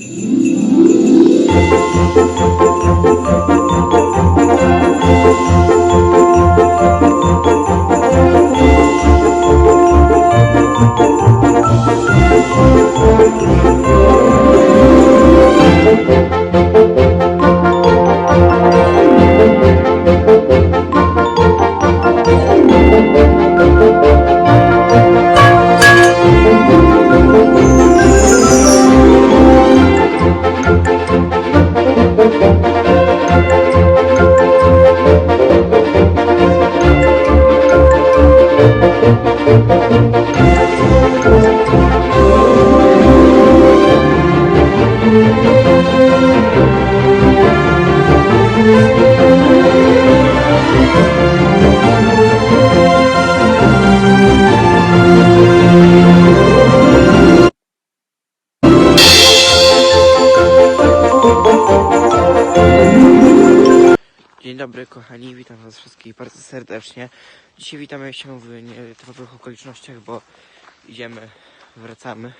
Thank you. Dzień dobry kochani, witam was wszystkich bardzo serdecznie. Dzisiaj witamy się w nietypowych okolicznościach, bo idziemy, wracamy.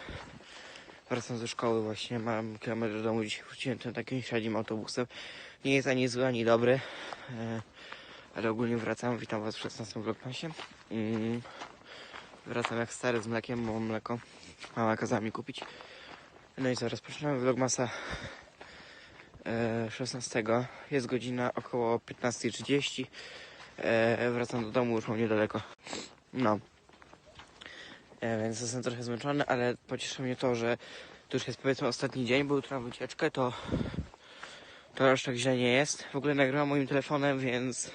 Wracam ze szkoły właśnie, mam kilometr do domu, dzisiaj wróciłem tym takim średnim autobusem. Nie jest ani zły, ani dobry, e, ale ogólnie wracam, witam was w 16 vlogmasie. Wracam jak stary z mlekiem, bo mleko. Mama kazała mi kupić. No i zaraz rozpoczynamy vlogmasa 16. Jest godzina około 15.30. E, wracam do domu, już mam niedaleko. No. E, więc jestem trochę zmęczony, ale pociesza mnie to, że to już jest powiedzmy ostatni dzień, bo jutro mam wycieczkę, to to aż tak źle nie jest. W ogóle nagrywam moim telefonem, więc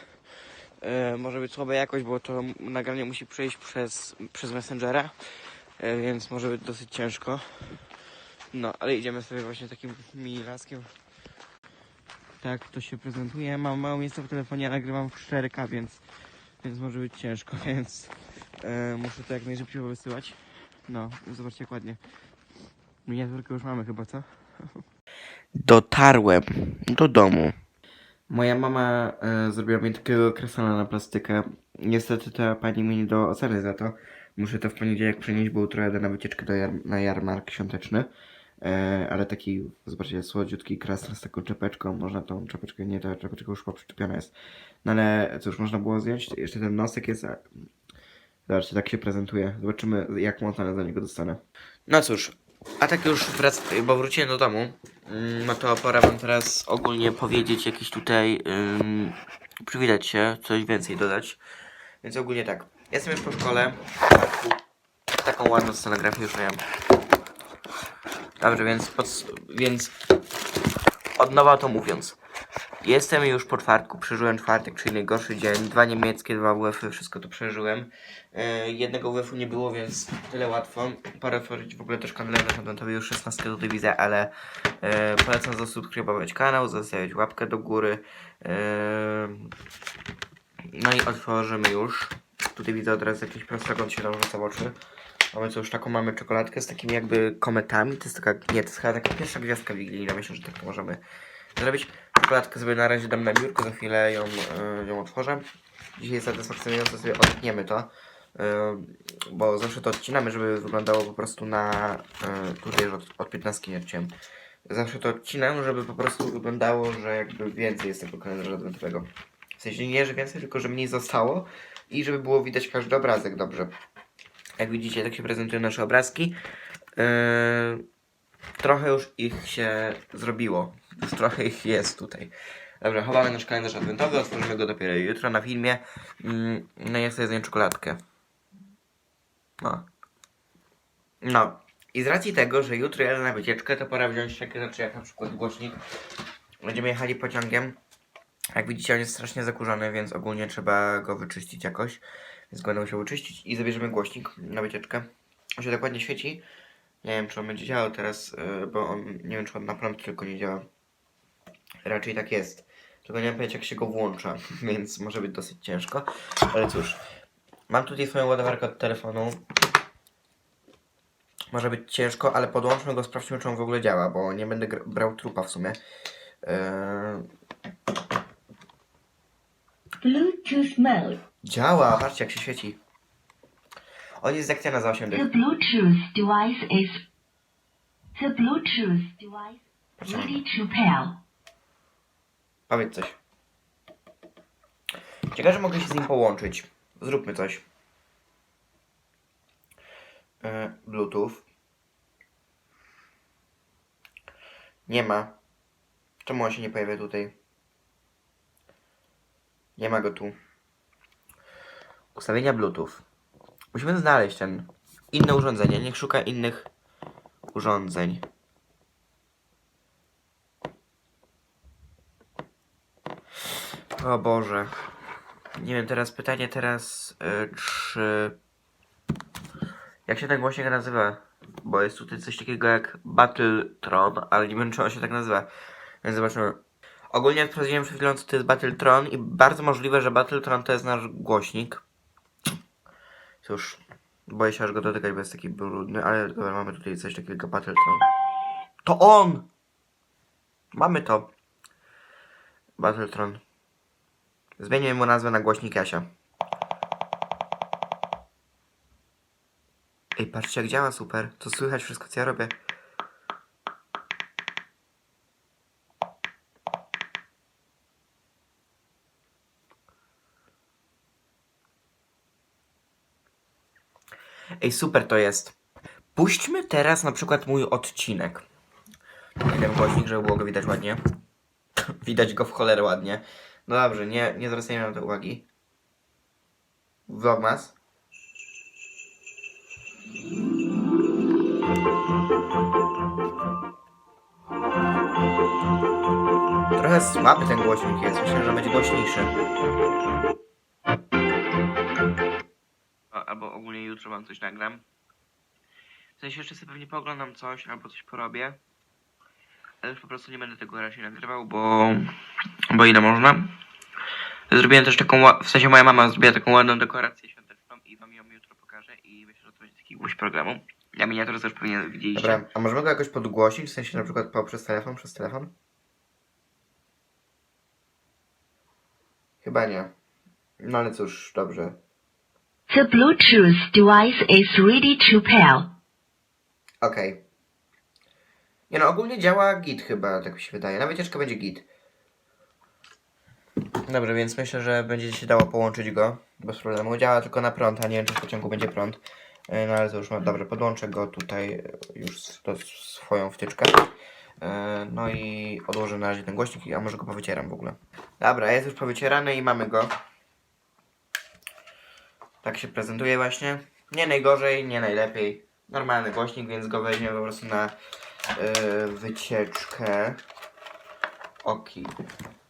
e, może być słaba jakość, bo to nagranie musi przejść przez, przez Messengera, e, więc może być dosyć ciężko. No, ale idziemy sobie właśnie takim mini laskiem. Tak to się prezentuje. Mam mało miejsca w telefonie, a nagrywam w 4K, więc, więc może być ciężko, więc e, muszę to jak najszybciej wysyłać. No, zobaczcie jak ładnie. Miniaturkę już mamy chyba, co? Dotarłem do domu. Moja mama e, zrobiła mi takiego kresona na plastykę. Niestety ta pani mi nie do oceny za to. Muszę to w poniedziałek przenieść, bo jutro jadę na wycieczkę do jar na jarmark świąteczny. E, ale taki, zobaczcie, słodziutki kresl z taką czepeczką. Można tą czepeczkę, nie, ta czepeczka już przyczepiona jest. No ale cóż, można było zdjąć. Jeszcze ten nosek jest. a- Zobaczcie, tak się prezentuje. Zobaczymy, jak montanę za niego dostanę. No cóż, a tak już wrac, bo wróciłem do domu, no to pora wam teraz ogólnie powiedzieć jakiś tutaj, ym, przywitać się, coś więcej dodać. Więc ogólnie tak, jestem już po szkole, taką ładną scenografię już miałem. Dobrze, więc, pod, więc od nowa to mówiąc. Jestem już po czwartku, przeżyłem czwartek, czyli najgorszy dzień. Dwa niemieckie, dwa WF-y, wszystko to przeżyłem. Yy, jednego WF-u nie było, więc tyle łatwo. Parę otworzyć w ogóle też kanale na kontentowi już 16 tutaj widzę, ale yy, polecam zasubskrybować kanał, zostawiać łapkę do góry. Yy, no i otworzymy już. Tutaj widzę od razu jakiś prostokąt się nam rzuca w oczy. Mamy co już taką mamy czekoladkę z takimi jakby kometami. To jest taka, nie, to jest chyba taka pierwsza gwiazdka wigilijna. Myślę, że tak to możemy zrobić. Czekoladkę sobie na razie dam na biurko, za chwilę ją, y, ją otworzę. Dzisiaj satysfakcjonująco sobie odetniemy to. y, Bo zawsze to odcinamy, żeby wyglądało po prostu na... y, Tutaj już od, od 15 nie odciąłem. Zawsze to odcinam, żeby po prostu wyglądało, że jakby więcej jest tego kalendarza adwentowego. W sensie nie, że więcej, tylko że mniej zostało i żeby było widać każdy obrazek dobrze. Jak widzicie, tak się prezentują nasze obrazki. Yy, trochę już ich się zrobiło. Już trochę ich jest tutaj. Dobra, chowamy nasz kalendarz adwentowy, otworzymy go dopiero jutro na filmie. Mm, no i ja sobie czekoladkę. No. No. I z racji tego, że jutro jadę na wycieczkę, to pora wziąć takie rzeczy jak na przykład głośnik. Będziemy jechali pociągiem. Jak widzicie, on jest strasznie zakurzony, więc ogólnie trzeba go wyczyścić jakoś. Więc go będę musiał wyczyścić i zabierzemy głośnik na wycieczkę. On się dokładnie świeci. Nie wiem, czy on będzie działał teraz, yy, bo on, nie wiem, czy on na prąd tylko nie działa. Raczej tak jest. Tylko nie wiem powiedzieć, jak się go włącza, więc może być dosyć ciężko. Ale cóż, mam tutaj swoją ładowarkę od telefonu. Może być ciężko, ale podłączmy go, sprawdźmy, czy on w ogóle działa, bo nie będę brał trupa w sumie. Yy, Bluetooth mode. Działa, patrzcie jak się świeci. On jest z akcja za 8 The dych. Bluetooth device is The Bluetooth device ready to pair. Powiedz coś. Ciekawe, że mogę się z nim połączyć. Zróbmy coś. E, Bluetooth. Nie ma. Czemu on się nie pojawia tutaj? Nie ma go tu. Ustawienia Bluetooth. Musimy znaleźć ten inne urządzenie. Niech szuka innych urządzeń. O Boże. Nie wiem, teraz pytanie teraz, y, czy... Jak się ten głośnik nazywa? Bo jest tutaj coś takiego jak Battletron, ale nie wiem, czy on się tak nazywa. Więc zobaczymy. Ogólnie sprawdziłem przed chwilą, co to jest Battletron i bardzo możliwe, że Battletron to jest nasz głośnik. Cóż, boję się aż go dotykać, bo jest taki brudny, ale dobra, mamy tutaj coś takiego jak Battletron. To on! Mamy to. Battletron. Zmienię mu nazwę na głośnik Jasia. Ej, patrzcie jak działa super. To słychać wszystko co ja robię. Ej, super to jest. Puśćmy teraz na przykład mój odcinek. Jeden głośnik, żeby było go widać ładnie. Widać go w cholerę ładnie. No dobrze, nie, nie zwracajmy na to uwagi. Vlogmas. Trochę słaby ten głośnik jest. Myślę, że będzie głośniejszy. Jutro wam coś nagram. W sensie jeszcze sobie pewnie pooglądam coś albo coś porobię. Ale już po prostu nie będę tego raczej nagrywał, bo... Bo ile można. Zrobiłem też taką, w sensie moja mama zrobiła taką ładną dekorację świąteczną i wam ją jutro pokażę i myślę, że to będzie taki gwóźdź programu. Ja miniaturę też pewnie widzieliście. Dobra, a możemy go jakoś podgłosić, w sensie na przykład poprzez telefon, przez telefon? Chyba nie. No ale cóż, dobrze. The Bluetooth device is ready to pair. Okej. Nie no, ogólnie działa git chyba, tak mi się wydaje. Na wycieczkę będzie git. Dobrze, więc myślę, że będzie się dało połączyć go bez problemu. Działa tylko na prąd, a nie wiem, czy w pociągu będzie prąd. E, No ale to już mam, dobrze, podłączę go tutaj już do swoją wtyczkę. E, No i odłożę na razie ten głośnik, a może go powycieram w ogóle. Dobra, jest już powycierany i mamy go. Tak się prezentuje właśnie. Nie najgorzej, nie najlepiej. Normalny głośnik, więc go weźmiemy po prostu na e, wycieczkę. Oki.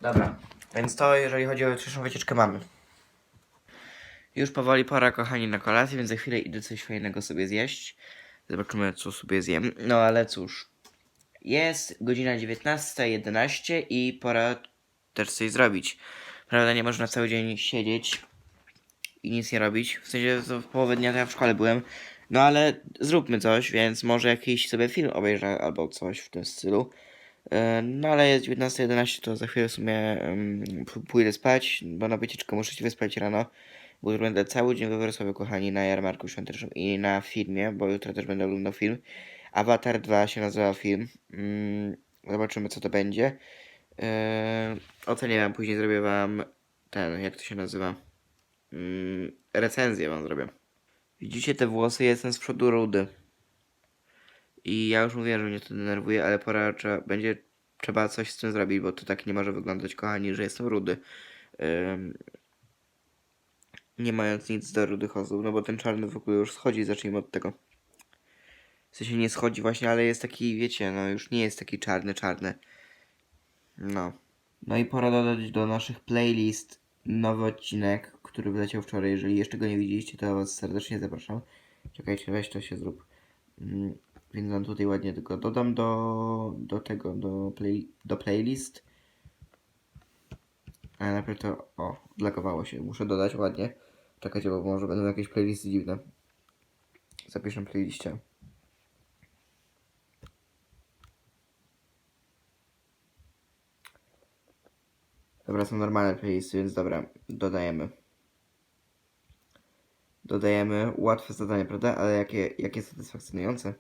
Dobra, więc to jeżeli chodzi o jutrzejszą wycieczkę mamy. Już powoli pora kochani na kolację, więc za chwilę idę coś fajnego sobie zjeść. Zobaczymy co sobie zjem. No ale cóż. Jest godzina 19.11 i pora też coś zrobić. Prawda, nie można cały dzień siedzieć i nic nie robić. W sensie to w połowę dnia to ja w szkole byłem. No ale zróbmy coś, więc może jakiś sobie film obejrzę albo coś w tym stylu. E, No ale jest 19.11, to za chwilę w sumie pójdę spać, bo na wycieczkę muszę się wyspać rano. Bo już będę cały dzień we Wrocławiu, kochani, na jarmarku świątecznym i na filmie, bo jutro też będę oglądał film. Avatar 2 się nazywa film. Mm, Zobaczymy co to będzie. Eee, ocenię później zrobię wam ten, jak to się nazywa. Mm, recenzję wam zrobię. Widzicie te włosy? Jestem z przodu rudy. I ja już mówiłem, że mnie to denerwuje, ale pora trzeba, będzie trzeba coś z tym zrobić, bo to tak nie może wyglądać, kochani, że jestem rudy. Ym, nie mając nic do rudych osób, no bo ten czarny w ogóle już schodzi, zacznijmy od tego. W sensie nie schodzi właśnie, ale jest taki, wiecie, no już nie jest taki czarny, czarny. No. No i pora dodać do naszych playlist nowy odcinek, który wyleciał wczoraj. Jeżeli jeszcze go nie widzieliście, to was serdecznie zapraszam. Czekajcie, weź to się zrób. Mm, Więc wam tutaj ładnie tylko dodam do, do tego, do, play, do playlist. A najpierw to, o, odlagowało się. Muszę dodać ładnie. Czekajcie, bo może będą jakieś playlisty dziwne. Zapiszę playliście. Dobra, są normalne playlisty, więc dobra, dodajemy. Dodajemy łatwe zadanie, prawda? Ale jakie, jakie satysfakcjonujące.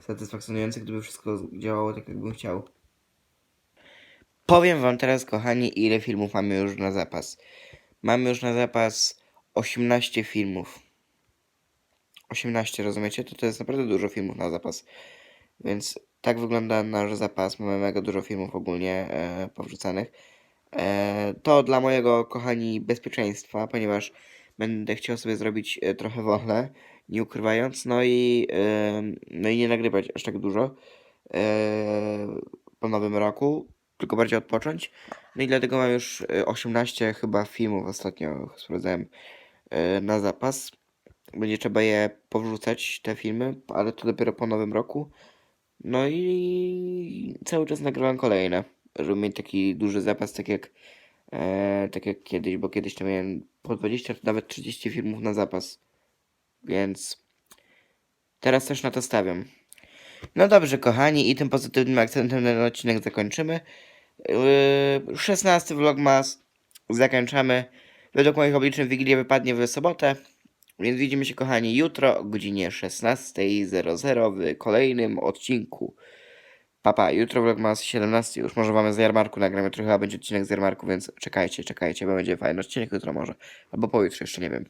satysfakcjonujące, gdyby wszystko działało tak, jakbym chciał. Powiem wam teraz, kochani, ile filmów mamy już na zapas. Mamy już na zapas 18 filmów. 18, rozumiecie? To to jest naprawdę dużo filmów na zapas. Więc tak wygląda nasz zapas. Mamy mega dużo filmów ogólnie e, powrzucanych. E, to dla mojego, kochani, bezpieczeństwa, ponieważ będę chciał sobie zrobić e, trochę wolne, nie ukrywając, no i, e, no i nie nagrywać aż tak dużo po nowym roku, tylko bardziej odpocząć. No i dlatego mam już e, 18 chyba filmów ostatnio sprawdzałem na zapas. Będzie trzeba je powrzucać, te filmy, ale to dopiero po nowym roku. No i cały czas nagrywam kolejne, żeby mieć taki duży zapas, tak jak, e, tak jak kiedyś, bo kiedyś to miałem po 20 czy nawet 30 filmów na zapas. Więc teraz też na to stawiam. No dobrze, kochani, i tym pozytywnym akcentem ten odcinek zakończymy. Yy, 16 vlogmas zakończamy. Według moich obliczeń Wigilia wypadnie w sobotę. Więc widzimy się, kochani, jutro o godzinie 16.00 w kolejnym odcinku. Papa, jutro vlogmas 17 już. Może mamy z jarmarku nagramy trochę, a będzie odcinek z jarmarku, więc czekajcie, czekajcie, bo będzie fajny odcinek jutro może. Albo pojutrze, jeszcze nie wiem.